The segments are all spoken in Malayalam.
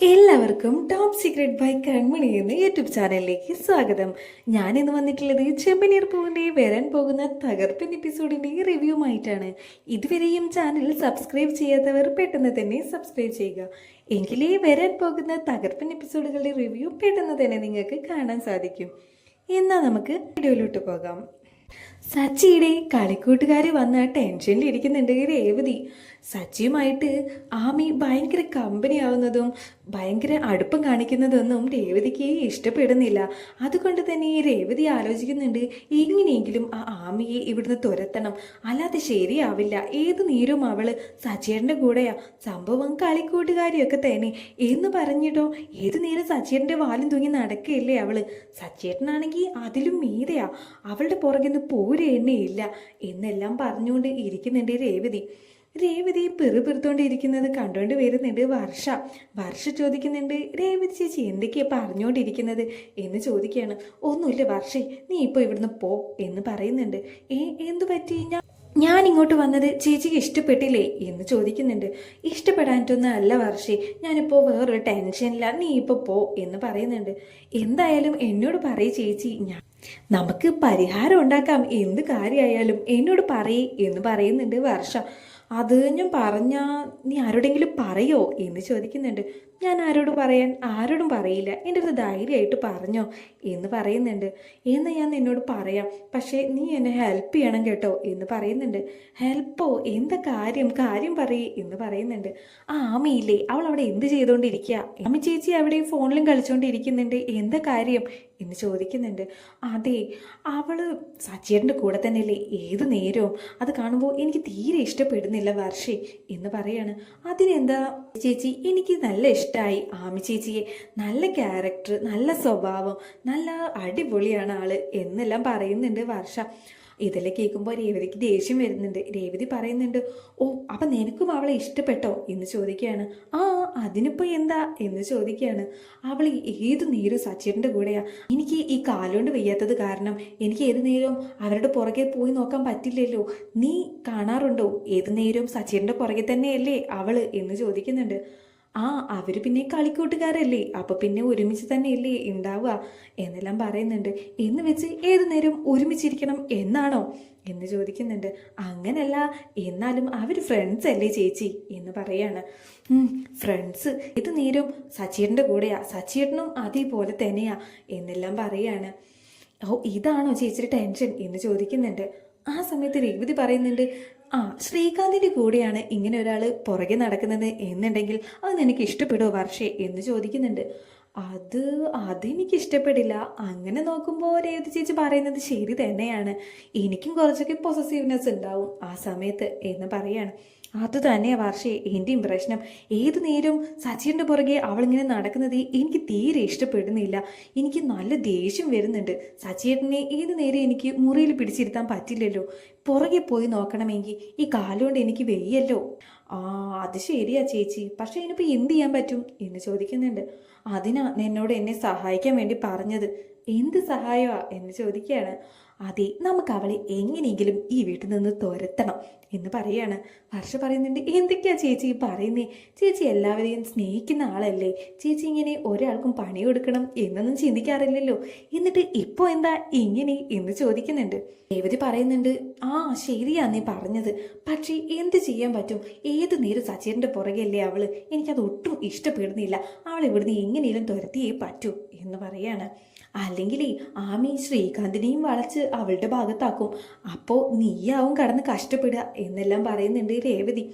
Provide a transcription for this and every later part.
എല്ലാവർക്കും ടോപ്പ് സീക്രട്ട് ബൈ കൺമണി എന്ന യൂട്യൂബ് ചാനലിലേക്ക് സ്വാഗതം. ഞാൻ ഇന്ന് വന്നിട്ടുള്ളത് ചെമ്പനീർ പൂവിന്റെ വരാൻ പോകുന്ന തകർപ്പൻ എപ്പിസോഡിന്റെ റിവ്യൂമായിട്ടാണ് ഇതുവരെയും ചാനൽ സബ്സ്ക്രൈബ് ചെയ്യാത്തവർ പെട്ടെന്ന് തന്നെ സബ്സ്ക്രൈബ് ചെയ്യുക. എങ്കിലേ വരാൻ പോകുന്ന തകർപ്പൻ എപ്പിസോഡുകളുടെ റിവ്യൂ പെട്ടെന്ന് തന്നെ നിങ്ങൾക്ക് കാണാൻ സാധിക്കും. എന്നാൽ നമുക്ക് വീഡിയോയിലോട്ട് പോകാം. സച്ചിയുടെ കളിക്കൂട്ടുകാർ വന്ന ടെൻഷനിൽ ഇരിക്കുന്നുണ്ട് രേവതി. സച്ചിയുമായിട്ട് ആമി ഭയങ്കര കമ്പനി ആവുന്നതും ഭയങ്കര അടുപ്പം കാണിക്കുന്നതൊന്നും രേവതിക്ക് ഇഷ്ടപ്പെടുന്നില്ല. അതുകൊണ്ട് തന്നെ രേവതി ആലോചിക്കുന്നുണ്ട് എങ്ങനെയെങ്കിലും ആ ആമിയെ ഇവിടുന്ന് തുരത്തണം. അല്ലാതെ ശരിയാവില്ല. ഏത് നേരവും അവൾ സച്ചിയേട്ടന്റെ കൂടെയാ. സംഭവം കളിക്കൂട്ടുകാരിയൊക്കെ തന്നെ. എന്ന് പറഞ്ഞിട്ടോ ഏത് നേരം സച്ചിയേട്ടന്റെ വാലും തൂങ്ങി നടക്കുകയല്ലേ അവൾ? സച്ചിയേട്ടനാണെങ്കിൽ അതിലും മീതയാ. അവളുടെ പുറകിന്ന് പോരെ എണ്ണയില്ല എന്നെല്ലാം പറഞ്ഞുകൊണ്ട് ഇരിക്കുന്നുണ്ട് രേവതി. രേവതി പെറുപെറുത്തോണ്ടിരിക്കുന്നത് കണ്ടുകൊണ്ട് വരുന്നുണ്ട് വർഷ. വർഷ ചോദിക്കുന്നുണ്ട് രേവതി ചേച്ചി എന്തൊക്കെയാ പറഞ്ഞുകൊണ്ടിരിക്കുന്നത് എന്ന് ചോദിക്കുകയാണ്. ഒന്നുമില്ല വർഷേ നീ ഇപ്പോൾ ഇവിടുന്ന് പോ എന്ന് പറയുന്നുണ്ട്. ഏ എന്തു പറ്റി? ഞാൻ ഞാൻ ഇങ്ങോട്ട് വന്നത് ചേച്ചിക്ക് ഇഷ്ടപ്പെട്ടില്ലേ എന്ന് ചോദിക്കുന്നുണ്ട്. ഇഷ്ടപ്പെടാനിട്ടൊന്നും അല്ല വർഷി ഞാനിപ്പോൾ വേറൊരു ടെൻഷനില്ല നീ ഇപ്പോൾ പോ എന്ന് പറയുന്നുണ്ട്. എന്തായാലും എന്നോട് പറയ് ചേച്ചി ഞാൻ നമുക്ക് പരിഹാരം ഉണ്ടാക്കാം എന്ത് കാര്യമായാലും എന്നോട് പറയേ എന്ന് പറയുന്നുണ്ട് വർഷ. അത് ഞാൻ പറഞ്ഞാൽ നീ ആരോടെങ്കിലും പറയോ? എന്ന് ചോദിക്കുന്നുണ്ട്. ഞാൻ ആരോട് പറയാൻ ആരോടും പറയില്ല. എന്റെ അടുത്ത് ധൈര്യമായിട്ട് പറഞ്ഞോ എന്ന് പറയുന്നുണ്ട്. എന്ന് ഞാൻ നിന്നോട് പറയാം. പക്ഷേ നീ എന്നെ ഹെൽപ്പ് ചെയ്യണം കേട്ടോ എന്ന് പറയുന്നുണ്ട്. ഹെൽപ്പോ എന്താ കാര്യം? കാര്യം പറയേ എന്ന് പറയുന്നുണ്ട്. ആ ആമയില്ലേ. അവൾ അവിടെ എന്ത് ചെയ്തുകൊണ്ടിരിക്കുക ആമി ചേച്ചി അവിടെ ഫോണിലും കളിച്ചുകൊണ്ടിരിക്കുന്നുണ്ട് എന്താ കാര്യം? എന്ന് ചോദിക്കുന്നുണ്ട്. അതെ അവൾ സച്ചിയേട്ടന്റെ കൂടെ തന്നെയല്ലേ? ഏത് നേരവും. അത് കാണുമ്പോൾ എനിക്ക് തീരെ ഇഷ്ടപ്പെടുന്നില്ല വർഷി എന്ന് പറയാണ്. അതിനെന്താ? ചേച്ചി എനിക്ക് നല്ല ഇഷ്ടമായി ആമി ചേച്ചിയെ. നല്ല ക്യാരക്ടർ നല്ല സ്വഭാവം നല്ല അടിപൊളിയാണ് ആൾ എന്നെല്ലാം പറയുന്നുണ്ട് വർഷ. ഇതെല്ലാം കേൾക്കുമ്പോൾ രേവതിക്ക് ദേഷ്യം വരുന്നുണ്ട്. രേവതി പറയുന്നുണ്ട് ഓ അപ്പം നിനക്കും അവളെ ഇഷ്ടപ്പെട്ടോ? എന്ന് ചോദിക്കുകയാണ്. ആ അതിനിപ്പോൾ എന്താ? എന്ന് ചോദിക്കുകയാണ്. അവൾ ഏത് നേരവും സച്ചിന്റെ കൂടെയാ. എനിക്ക് ഈ കാലുകൊണ്ട് വയ്യാത്തത് കാരണം എനിക്ക് ഏത് നേരവും അവരുടെ പുറകെ പോയി നോക്കാൻ പറ്റില്ലല്ലോ. നീ കാണാറുണ്ടോ? ഏത് നേരവും സച്ചിന്റെ പുറകെ തന്നെയല്ലേ അവൾ എന്ന് ചോദിക്കുന്നുണ്ട്. ആ അവർ പിന്നെ കളിക്കൂട്ടുകാരല്ലേ? അപ്പൊ പിന്നെ ഒരുമിച്ച് തന്നെയല്ലേ ഉണ്ടാവുക എന്നെല്ലാം പറയുന്നുണ്ട്. എന്ന് വെച്ച് ഏതു നേരം ഒരുമിച്ചിരിക്കണം എന്നാണോ? എന്ന് ചോദിക്കുന്നുണ്ട്. അങ്ങനല്ല. എന്നാലും അവർ ഫ്രണ്ട്സ് അല്ലേ ചേച്ചി? എന്ന് പറയാണ്. ഫ്രണ്ട്സ് ഇത് നേരം? സച്ചീറിന്റെ കൂടെയാ. സച്ചീറിനും അതേപോലെ തന്നെയാ. എന്നെല്ലാം പറയാണ്. ഓ ഇതാണോ ചേച്ചിയുടെ ടെൻഷൻ എന്ന് ചോദിക്കുന്നുണ്ട്. ആ സമയത്ത് രേവതി പറയുന്നുണ്ട് ആ ശ്രീകാന്തിന്റെ കൂടെയാണ് ഇങ്ങനെ ഒരാൾ പുറകെ നടക്കുന്നത് എന്നുണ്ടെങ്കിൽ അത് നിനക്ക് ഇഷ്ടപ്പെടുമോ വർഷേ എന്ന് ചോദിക്കുന്നുണ്ട്. അത് അതെനിക്ക് ഇഷ്ടപ്പെടില്ല അങ്ങനെ നോക്കുമ്പോൾ രേവതി ചേച്ചി പറയുന്നത് ശരി തന്നെയാണ്. എനിക്കും കുറച്ചൊക്കെ പൊസസീവ്നെസ് ഉണ്ടാവും ആ സമയത്ത് എന്ന് പറയാണ്. അത് തന്നെ വർഷേ എന്റെയും പ്രശ്നം. ഏതു നേരവും സച്ചിന്റെ പുറകെ അവളിങ്ങനെ നടക്കുന്നത് എനിക്ക് തീരെ ഇഷ്ടപ്പെടുന്നില്ല. എനിക്ക് നല്ല ദേഷ്യം വരുന്നുണ്ട്. സച്ചിയേട്ടനെ ഏതു നേരം എനിക്ക് മുറിയിൽ പിടിച്ചിരുത്താൻ പറ്റില്ലല്ലോ. പുറകെ പോയി നോക്കണമെങ്കിൽ ഈ കാലുകൊണ്ട് എനിക്ക് വെയ്യല്ലോ. ആ അത് ശരിയാ ചേച്ചി. പക്ഷേ ഇനിയിപ്പോൾ എന്ത് ചെയ്യാൻ പറ്റും എന്ന് ചോദിക്കുന്നുണ്ട്. അതിനാ എന്നോട് എന്നെ സഹായിക്കാൻ വേണ്ടി പറഞ്ഞത്. എന്ത് സഹായമാ എന്ന് ചോദിക്കുകയാണ്. അതെ നമുക്ക് അവളെ എങ്ങനെയെങ്കിലും ഈ വീട്ടിൽ നിന്ന് തുരത്തണം എന്ന് പറയാണ്. വർഷ പറയുന്നുണ്ട് എന്തൊക്കെയാ ചേച്ചി പറയുന്നേ? ചേച്ചി എല്ലാവരെയും സ്നേഹിക്കുന്ന ആളല്ലേ? ചേച്ചി ഇങ്ങനെ ഒരാൾക്കും പണി കൊടുക്കണം എന്നൊന്നും ചിന്തിക്കാറില്ലല്ലോ. എന്നിട്ട് ഇപ്പോൾ എന്താ ഇങ്ങനെ എന്ന് ചോദിക്കുന്നുണ്ട്. രേവതി പറയുന്നുണ്ട് ആ ശരിയാ നീ പറഞ്ഞത്. പക്ഷേ എന്ത് ചെയ്യാൻ പറ്റും? ഏത് നേരം സച്ചിന്റെ പുറകെയല്ലേ അവൾ? എനിക്കത് ഒട്ടും ഇഷ്ടപ്പെടുന്നില്ല. അവൾ ഇവിടുന്ന് എങ്ങനെയും തുരത്തിയേ പറ്റൂ എന്ന് പറയാണ്. അല്ലെങ്കിൽ ആമി ശ്രീകാന്തിനെയും വളച്ച് അവളുടെ ഭാഗത്താക്കും. അപ്പോൾ നീയാവും കടന്ന് കഷ്ടപ്പെടുക എന്നെല്ലാം പറയുന്നുണ്ട് രേവതി.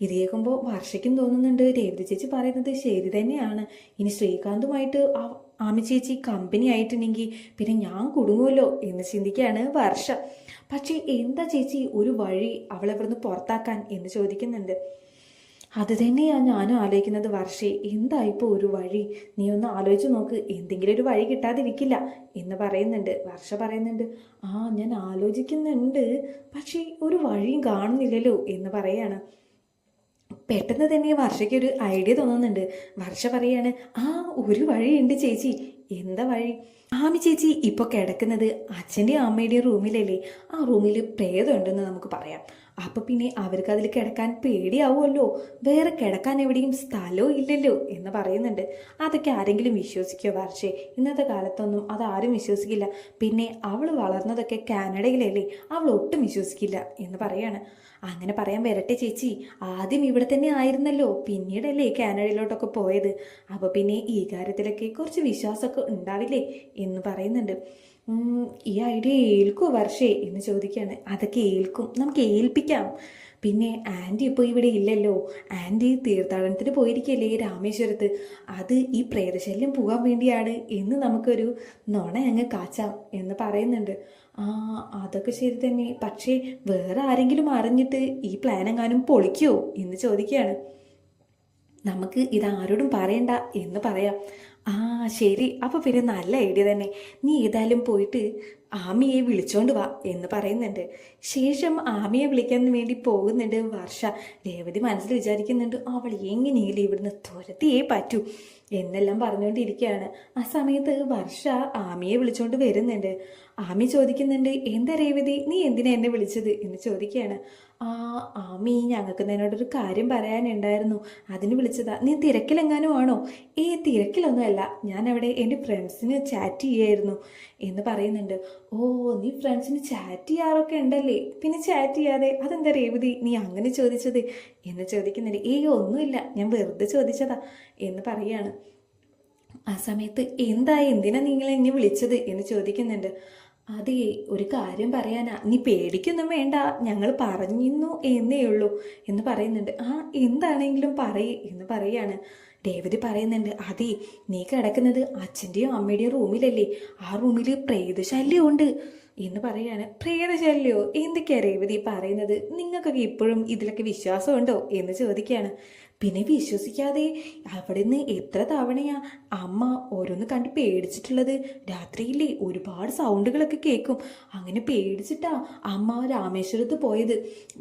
ഇത് കേൾക്കുമ്പോൾ വർഷയ്ക്കും തോന്നുന്നുണ്ട്. രേവതി ചേച്ചി പറയുന്നത് ശരി തന്നെയാണ്. ഇനി ശ്രീകാന്തുമായിട്ട് ആമി ചേച്ചി കമ്പനി ആയിട്ടുണ്ടെങ്കിൽ പിന്നെ ഞാൻ കുടുങ്ങുമല്ലോ എന്ന് ചിന്തിക്കുകയാണ് വർഷ. പക്ഷേ എന്താ ചേച്ചി ഒരു വഴി അവളെ പുറത്താക്കാൻ എന്ന് ചോദിക്കുന്നുണ്ട്. അത് തന്നെയാണ് ഞാനും ആലോചിക്കുന്നത് വർഷേ എന്തായിപ്പോൾ ഒരു വഴി? നീ ഒന്ന് ആലോചിച്ച് നോക്ക് എന്തെങ്കിലും ഒരു വഴി കിട്ടാതിരിക്കില്ല എന്ന് പറയുന്നുണ്ട് വർഷ പറയുന്നുണ്ട്. ആ ഞാൻ ആലോചിക്കുന്നുണ്ട് പക്ഷേ ഒരു വഴിയും കാണുന്നില്ലല്ലോ എന്ന് പറയാണ്. പെട്ടെന്ന് തന്നെ വർഷയ്ക്ക് ഒരു ഐഡിയ തോന്നുന്നുണ്ട്. വർഷ പറയാണ് ആ ഒരു വഴിയുണ്ട് ചേച്ചി. എന്താ വഴി? ആമി ചേച്ചി ഇപ്പോൾ കിടക്കുന്നത് അച്ഛന്റെയും അമ്മയുടെയും റൂമിലല്ലേ. ആ റൂമിൽ പ്രേതമുണ്ടെന്ന് നമുക്ക് പറയാം. അപ്പൊ പിന്നെ അവർക്ക് അതിൽ കിടക്കാൻ പേടിയാവുമല്ലോ. വേറെ കിടക്കാൻ എവിടെയും സ്ഥലവും ഇല്ലല്ലോ എന്ന് പറയുന്നുണ്ട്. അതൊക്കെ ആരെങ്കിലും വിശ്വസിക്കോ വർഷേ? ഇന്നത്തെ കാലത്തൊന്നും അതാരും വിശ്വസിക്കില്ല. പിന്നെ അവൾ വളർന്നതൊക്കെ കാനഡയിലല്ലേ? അവൾ ഒട്ടും വിശ്വസിക്കില്ല എന്ന് പറയാണ്. അങ്ങനെ പറയാൻ വരട്ടെ ചേച്ചി. ആദ്യം ഇവിടെ തന്നെ ആയിരുന്നല്ലോ. പിന്നീടല്ലേ കാനഡയിലോട്ടൊക്കെ പോയത്. അപ്പോൾ പിന്നെ ഈ കാര്യത്തിലൊക്കെ കുറച്ച് വിശ്വാസമൊക്കെ ഉണ്ടാവില്ലേ എന്ന് പറയുന്നുണ്ട്. ഈ ഐഡിയ ഏൽക്കോ വർഷേ എന്ന് ചോദിക്കുകയാണ് അതൊക്കെ ഏൽക്കും. നമുക്ക് ഏൽപ്പിക്കാം. പിന്നെ ആന്റി ഇപ്പോൾ ഇവിടെ ഇല്ലല്ലോ. ആന്റി തീർത്ഥാടനത്തിന് പോയിരിക്കല്ലേ രാമേശ്വരത്ത്. അത് ഈ പ്രേതശല്യം പോകാൻ വേണ്ടിയാണ് എന്ന് നമുക്കൊരു നുണ അങ്ങ് കാച്ചാം എന്ന് പറയുന്നുണ്ട്. ആ അതൊക്കെ ശരി തന്നെ. പക്ഷേ വേറെ ആരെങ്കിലും അറിഞ്ഞിട്ട് ഈ പ്ലാൻ എങ്ങാനും പൊളിക്കുമോ എന്ന് ചോദിക്കുകയാണ് നമുക്ക് ഇത് ആരോടും പറയണ്ട എന്ന് പറയാം. ആ ശരി. അപ്പോൾ പിന്നെ നല്ല ഐഡിയ തന്നെ. നീ ഏതായാലും പോയിട്ട് ആമിയെ വിളിച്ചോണ്ട് വാ എന്ന് പറയുന്നുണ്ട്. ശേഷം ആമിയെ വിളിക്കാൻ വേണ്ടി പോകുന്നുണ്ട് വർഷ. രേവതി മനസ്സിൽ വിചാരിക്കുന്നുണ്ട് അവൾ എങ്ങനെയെങ്കിലും ഇവിടുന്ന് തുരത്തിയേ പറ്റൂ? എന്നെല്ലാം പറഞ്ഞുകൊണ്ടിരിക്കുകയാണ് ആ സമയത്ത് വർഷ ആമിയെ വിളിച്ചോണ്ട് വരുന്നുണ്ട്. ആമി ചോദിക്കുന്നുണ്ട് എന്താ രേവതി? നീ എന്തിനാ എന്നെ വിളിച്ചത്? എന്ന് ചോദിക്കുകയാണ്. ആ ആമി ഞങ്ങൾക്ക് നിന്നോടൊരു കാര്യം പറയാനുണ്ടായിരുന്നു. അതിന് വിളിച്ചതാ. നീ തിരക്കിലെങ്ങാനും ആണോ? ഏ തിരക്കിലൊന്നുമല്ല. ഞാൻ അവിടെ എന്റെ ഫ്രണ്ട്സിന് ചാറ്റ് ചെയ്യായിരുന്നു. എന്ന് പറയുന്നുണ്ട്. ഓ നീ ഫ്രണ്ട്സിന് ചാറ്റ് ചെയ്യാറൊക്കെ ഉണ്ടല്ലേ? പിന്നെ ചാറ്റ് ചെയ്യാതെ അതെന്താ രേവതി? നീ അങ്ങനെ ചോദിച്ചത്? എന്ന് ചോദിക്കുന്നുണ്ട്. ഏയ് ഒന്നുമില്ല. ഞാൻ വെറുതെ ചോദിച്ചതാ. എന്ന് പറയാണ് ആ സമയത്ത് എന്താ? എന്തിനാ നിങ്ങൾ എന്നെ വിളിച്ചത്? എന്ന് ചോദിക്കുന്നുണ്ട്. അതെ ഒരു കാര്യം പറയാനാ. നീ പേടിക്കൊന്നും വേണ്ട. ഞങ്ങൾ പറഞ്ഞിരുന്നു എന്നേ ഉള്ളൂ എന്ന് പറയുന്നുണ്ട്. ആ എന്താണെങ്കിലും പറയ് എന്ന് പറയാണ്. രേവതി പറയുന്നുണ്ട് അതെ നീ കിടക്കുന്നത് അച്ഛന്റെയും അമ്മയുടെയും റൂമിലല്ലേ. ആ റൂമിൽ പ്രേതശല്യം ഉണ്ട്. എന്ന് പറയാണ്. പ്രേതശല്യോ? എന്തൊക്കെയാ രേവതി പറയുന്നത്? നിങ്ങൾക്കൊക്കെ ഇപ്പോഴും ഇതിലൊക്കെ വിശ്വാസമുണ്ടോ? എന്ന് ചോദിക്കുകയാണ്. പിന്നെ വിശ്വസിക്കാതെ അവിടുന്ന് എത്ര തവണയാ അമ്മ ഓരോന്ന് കണ്ട് പേടിച്ചിട്ടുള്ളത്? രാത്രിയില്ലേ ഒരുപാട് സൗണ്ടുകളൊക്കെ കേൾക്കും അങ്ങനെ പേടിച്ചിട്ടാ അമ്മ രാമേശ്വരത്ത് പോയത്.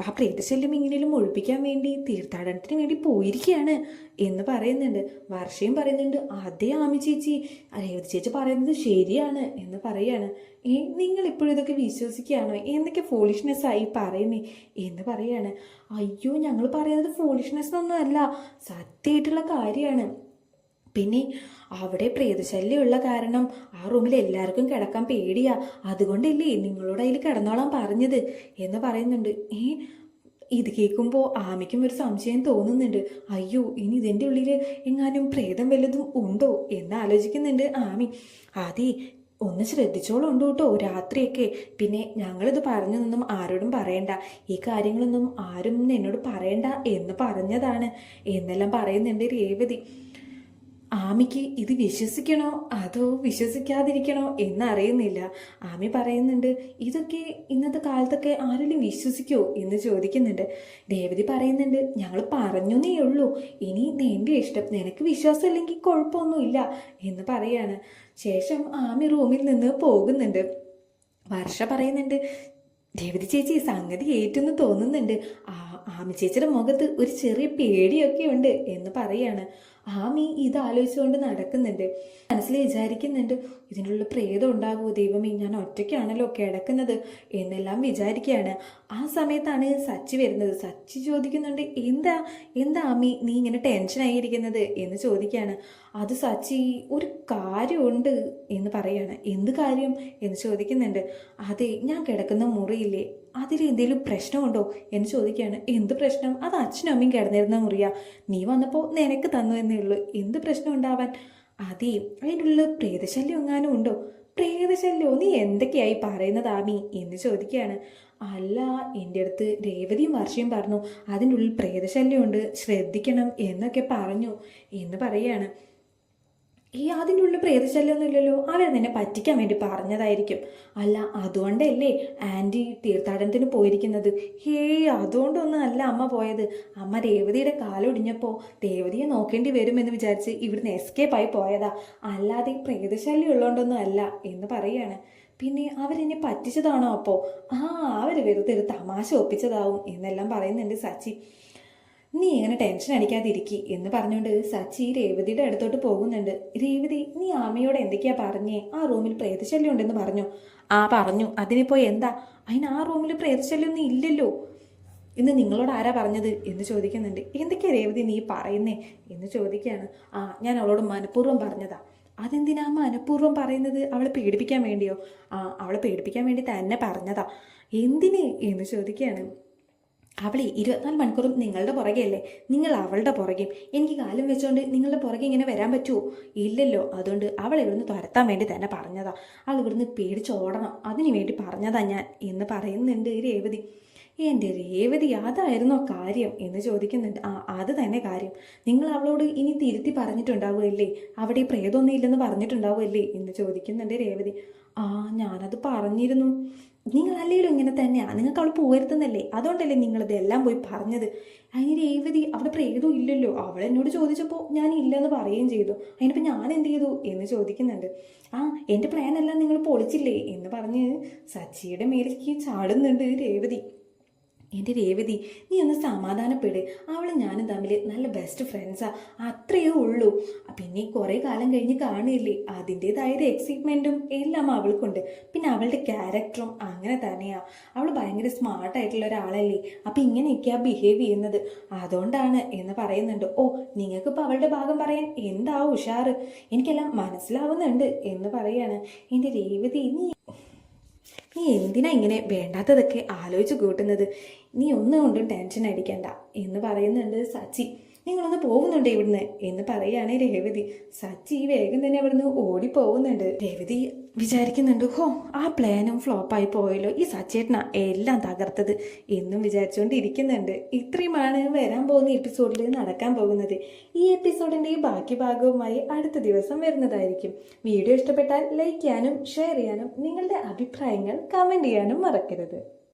ആ പ്രേതശല്യം ഇങ്ങനെയും ഒഴിപ്പിക്കാൻ വേണ്ടി തീർത്ഥാടനത്തിന് വേണ്ടി പോയിരിക്കുകയാണ്. എന്ന് പറയുന്നുണ്ട്. വർഷയും പറയുന്നുണ്ട്. അതേ ആമി ചേച്ചി. രേവതി ചേച്ചി പറയുന്നത് ശരിയാണ് എന്ന് പറയാണ്. ഏ നിങ്ങൾ ഇപ്പോഴും ഇതൊക്കെ വിശ്വസിക്കുകയാണോ? എന്തൊക്കെ ഫോളിഷ്നെസ് ആയി പറയുന്നേ എന്ന് പറയാണ്. അയ്യോ ഞങ്ങൾ പറയുന്നത് ഫോളിഷ്നെസ് ഒന്നും അല്ല. സത്യമായിട്ടുള്ള കാര്യമാണ്. പിന്നെ അവിടെ പ്രേതശല്യമുള്ള കാരണം ആ റൂമിൽ എല്ലാവർക്കും കിടക്കാൻ പേടിയാ. അതുകൊണ്ടല്ലേ നിങ്ങളോട് അതിൽ കിടന്നോളാൻ പറഞ്ഞത് എന്ന് പറയുന്നുണ്ട്. ഏ ഇത് കേൾക്കുമ്പോൾ ആമയ്ക്കും ഒരു സംശയം തോന്നുന്നുണ്ട്. അയ്യോ ഇനി ഇതിന്റെ ഉള്ളിൽ എങ്ങാനും പ്രേതം വല്ലതും ഉണ്ടോ എന്ന് ആലോചിക്കുന്നുണ്ട് ആമി. അതെ ഒന്ന് ശ്രദ്ധിച്ചോളുണ്ട് കേട്ടോ രാത്രിയൊക്കെ. പിന്നെ ഞങ്ങളിത് പറഞ്ഞതൊന്നും ആരോടും പറയണ്ട. ഈ കാര്യങ്ങളൊന്നും ആരും എന്നോട് പറയണ്ട എന്ന് പറഞ്ഞതാണ്. എന്നെല്ലാം പറയുന്നുണ്ട് രേവതി. ആമിക്ക് ഇത് വിശ്വസിക്കണോ? അതോ വിശ്വസിക്കാതിരിക്കണോ എന്നറിയുന്നില്ല. ആമി പറയുന്നുണ്ട് ഇതൊക്കെ ഇന്നത്തെ കാലത്തൊക്കെ ആരെങ്കിലും വിശ്വസിക്കോ? എന്ന് ചോദിക്കുന്നുണ്ട്. രേവതി പറയുന്നുണ്ട് ഞങ്ങൾ പറഞ്ഞു ഉള്ളൂ. ഇനി നിന്റെ ഇഷ്ടം നിനക്ക് വിശ്വാസം ഇല്ലെങ്കിൽ കുഴപ്പമൊന്നുമില്ല എന്ന് പറയാണ്. ശേഷം ആമി റൂമിൽ നിന്ന് പോകുന്നുണ്ട്. വർഷ പറയുന്നുണ്ട് രേവതി ചേച്ചി സംഗതി ഏറ്റെന്ന് തോന്നുന്നുണ്ട്. ആ ആമി ചേച്ചിയുടെ മുഖത്ത് ഒരു ചെറിയ പേടിയൊക്കെ ഉണ്ട് എന്ന് പറയാണ്. ആമി ഇത് ആലോചിച്ചുകൊണ്ട് നടക്കുന്നുണ്ട്. മനസ്സിൽ വിചാരിക്കുന്നുണ്ട് ഇതിനുള്ള പ്രേതം ഉണ്ടാകുമോ? ദൈവമേ ഞാൻ ഒറ്റയ്ക്കാണല്ലോ കിടക്കുന്നത് എന്നെല്ലാം വിചാരിക്കുകയാണ്. ആ സമയത്താണ് സച്ചി വരുന്നത്. സച്ചി ചോദിക്കുന്നുണ്ട് എന്താ എന്താ ആമി നീ ഇങ്ങനെ ടെൻഷൻ ടെൻഷനായിരിക്കുന്നത് എന്ന് ചോദിക്കുകയാണ്. അത് സച്ചി ഒരു കാര്യമുണ്ട് എന്ന് പറയാണ്. എന്ത് കാര്യം? എന്ന് ചോദിക്കുന്നുണ്ട്. അതെ ഞാൻ കിടക്കുന്ന മുറിയില്ലേ അതിൽ എന്തെങ്കിലും പ്രശ്നമുണ്ടോ എന്ന് ചോദിക്കുകയാണ്. എന്ത് പ്രശ്നം? അത് അച്ഛനും അമ്മയും കിടന്നിരുന്ന മുറിയ. നീ വന്നപ്പോൾ നിനക്ക് തന്നു എന്നേ ഉള്ളൂ. എന്ത് പ്രശ്നം ഉണ്ടാവാൻ? അതേ അതിന്റെ ഉള്ളിൽ പ്രേതശല്യം എങ്ങാനും ഉണ്ടോ? പ്രേതശല്യോ നീ എന്തൊക്കെയായി പറയുന്നത് ആമി എന്ന് ചോദിക്കുകയാണ്. അല്ല എന്റെ അടുത്ത് രേവതിയും വർഷയും പറഞ്ഞു. അതിന്റെ ഉള്ളിൽ പ്രേതശല്യമുണ്ട്. ശ്രദ്ധിക്കണം എന്നൊക്കെ പറഞ്ഞു എന്ന് പറയാണ് ഈ അതിന്റെ ഉള്ളിൽ പ്രേതശല്യമൊന്നും അവർ നിന്നെ പറ്റിക്കാൻ വേണ്ടി പറഞ്ഞതായിരിക്കും. അല്ല അതുകൊണ്ടല്ലേ ആന്റി തീർത്ഥാടനത്തിന് പോയിരിക്കുന്നത്. ഹേ അതുകൊണ്ടൊന്നും അല്ല അമ്മ പോയത്. അമ്മ രേവതിയുടെ കാലൊടിഞ്ഞപ്പോൾ രേവതിയെ നോക്കേണ്ടി വരുമെന്ന് വിചാരിച്ച് ഇവിടുന്ന് എസ്കേപ്പായി പോയതാ. അല്ലാതെ ഈ പ്രേതശല്യം ഉള്ളതുകൊണ്ടൊന്നും അല്ല എന്ന് പറയാണ്. പിന്നെ അവരെന്നെ പറ്റിച്ചതാണോ അപ്പോൾ ആ അവർ വെറുതെ ഒരു തമാശ ഒപ്പിച്ചതാവും എന്നെല്ലാം പറയുന്നുണ്ട് സച്ചി. നീ ഇങ്ങനെ ടെൻഷൻ അടിക്കാതിരിക്കി എന്ന് പറഞ്ഞുകൊണ്ട് സച്ചി രേവതിയുടെ അടുത്തോട്ട് പോകുന്നുണ്ട്. രേവതി നീ ആമയോട് എന്തൊക്കെയാ പറഞ്ഞേ? ആ റൂമിൽ പ്രേതശല്യം ഉണ്ടെന്ന് പറഞ്ഞു. ആ പറഞ്ഞു. അതിനിപ്പോ എന്താ? അതിന് ആ റൂമിൽ പ്രേതശല്യം ഒന്നും ഇല്ലല്ലോ. ഇന്ന് നിങ്ങളോട് ആരാ പറഞ്ഞത്? എന്ന് ചോദിക്കുന്നുണ്ട്. എന്തൊക്കെയാ രേവതി നീ പറയുന്നേ? എന്ന് ചോദിക്കുകയാണ്. ആ ഞാൻ അവളോട് മനഃപൂർവം പറഞ്ഞതാ. അതെന്തിനാ മനഃപൂർവം പറയുന്നത്? അവളെ പേടിപ്പിക്കാൻ വേണ്ടിയോ? ആ അവളെ പേടിപ്പിക്കാൻ വേണ്ടി തന്നെ പറഞ്ഞതാ. എന്തിന്? എന്ന് ചോദിക്കുകയാണ്. അവളെ ഇരുപത്തിനാല് മണിക്കൂറും നിങ്ങളുടെ പുറകെയല്ലേ? നിങ്ങൾ അവളുടെ പുറകെയും എനിക്ക് കാലം വെച്ചുകൊണ്ട് നിങ്ങളുടെ പുറകെ ഇങ്ങനെ വരാൻ പറ്റുമോ ഇല്ലല്ലോ. അതുകൊണ്ട് അവൾ ഇവിടുന്ന് തുരത്താൻ വേണ്ടി തന്നെ പറഞ്ഞതാ. അവൾ ഇവിടുന്ന് പേടിച്ചോടണം അതിനു വേണ്ടി പറഞ്ഞതാ ഞാൻ എന്ന് പറയുന്നുണ്ട് രേവതി. എന്റെ രേവതി അതായിരുന്നോ കാര്യം എന്ന് ചോദിക്കുന്നുണ്ട്. ആ അത് തന്നെ കാര്യം. നിങ്ങൾ അവളോട് ഇനി തിരുത്തി പറഞ്ഞിട്ടുണ്ടാവുമല്ലേ അവിടെ പ്രേതമൊന്നും ഇല്ലെന്ന് പറഞ്ഞിട്ടുണ്ടാവുമല്ലേ എന്ന് ചോദിക്കുന്നുണ്ട് രേവതി. ആ ഞാനത് പറഞ്ഞിരുന്നു. നിങ്ങൾ അല്ലെങ്കിലും ഇങ്ങനെ തന്നെയാണ് നിങ്ങൾക്ക് അവൾ പോകരുതെന്നല്ലേ അതുകൊണ്ടല്ലേ നിങ്ങളിതെല്ലാം പോയി പറഞ്ഞത്? അതിന് രേവതി അവിടെ പ്രേതവും ഇല്ലല്ലോ. അവൾ എന്നോട് ചോദിച്ചപ്പോൾ ഞാൻ ഇല്ലെന്ന് പറയുകയും ചെയ്തു. അതിനിപ്പോൾ ഞാൻ എന്ത് ചെയ്തു എന്ന് ചോദിക്കുന്നുണ്ട്. ആ എന്റെ പ്ലാൻ എല്ലാം നിങ്ങൾ പൊളിച്ചില്ലേ? എന്ന് പറഞ്ഞ് സച്ചിയുടെ മേലേക്ക് ചാടുന്നുണ്ട് രേവതി. എന്റെ രേവതി നീ ഒന്ന് സമാധാനപ്പെട്. അവളും ഞാനും തമ്മിൽ നല്ല ബെസ്റ്റ് ഫ്രണ്ട്സാ അത്രയേ ഉള്ളൂ. പിന്നെ കുറേ കാലം കഴിഞ്ഞ് കാണില്ലേ അതിന്റേതായ ഒരു എക്സൈറ്റ്മെന്റും എല്ലാം അവൾക്കുണ്ട്. പിന്നെ അവളുടെ ക്യാരക്ടറും അങ്ങനെ തന്നെയാ. അവൾ ഭയങ്കര സ്മാർട്ടായിട്ടുള്ള ഒരാളല്ലേ? അപ്പം ഇങ്ങനെയൊക്കെയാ ബിഹേവ് ചെയ്യുന്നത്. അതുകൊണ്ടാണ് എന്ന് പറയുന്നുണ്ട്. ഓ നിങ്ങൾക്കിപ്പോൾ അവളുടെ ഭാഗം പറയാൻ എന്താ ഉഷാറ്? എനിക്കെല്ലാം മനസ്സിലാവുന്നുണ്ട് എന്ന് പറയാണ്. എന്റെ രേവതി നീ നീ എന്തിനാ ഇങ്ങനെ വേണ്ടാത്തതൊക്കെ ആലോചിച്ച് കൂട്ടുന്നത്? നീ ഒന്നും കൊണ്ടും ടെൻഷൻ അടിക്കണ്ട എന്ന് പറയുന്നുണ്ട് സച്ചി. നിങ്ങളൊന്ന് പോകുന്നുണ്ട് ഇവിടുന്ന്? എന്ന് പറയാണ് രേവതി. സച്ചി വേഗം തന്നെ അവിടുന്ന് ഓടിപ്പോകുന്നുണ്ട് രേവതി വിചാരിക്കുന്നുണ്ട് ഹോ ആ പ്ലാനും ഫ്ലോപ്പായി പോയല്ലോ. ഈ സച്ചേട്ടന എല്ലാം തകർത്തത് എന്നും വിചാരിച്ചുകൊണ്ടിരിക്കുന്നുണ്ട്. ഇത്രയുമാണ് വരാൻ പോകുന്ന എപ്പിസോഡിൽ നടക്കാൻ പോകുന്നത്. ഈ എപ്പിസോഡിന്റെ ബാക്കി ഭാഗവുമായി അടുത്ത ദിവസം വരുന്നതായിരിക്കും. വീഡിയോ ഇഷ്ടപ്പെട്ടാൽ ലൈക്ക് ചെയ്യാനും ഷെയർ ചെയ്യാനും നിങ്ങളുടെ അഭിപ്രായങ്ങൾ കമന്റ് ചെയ്യാനും മറക്കരുത്.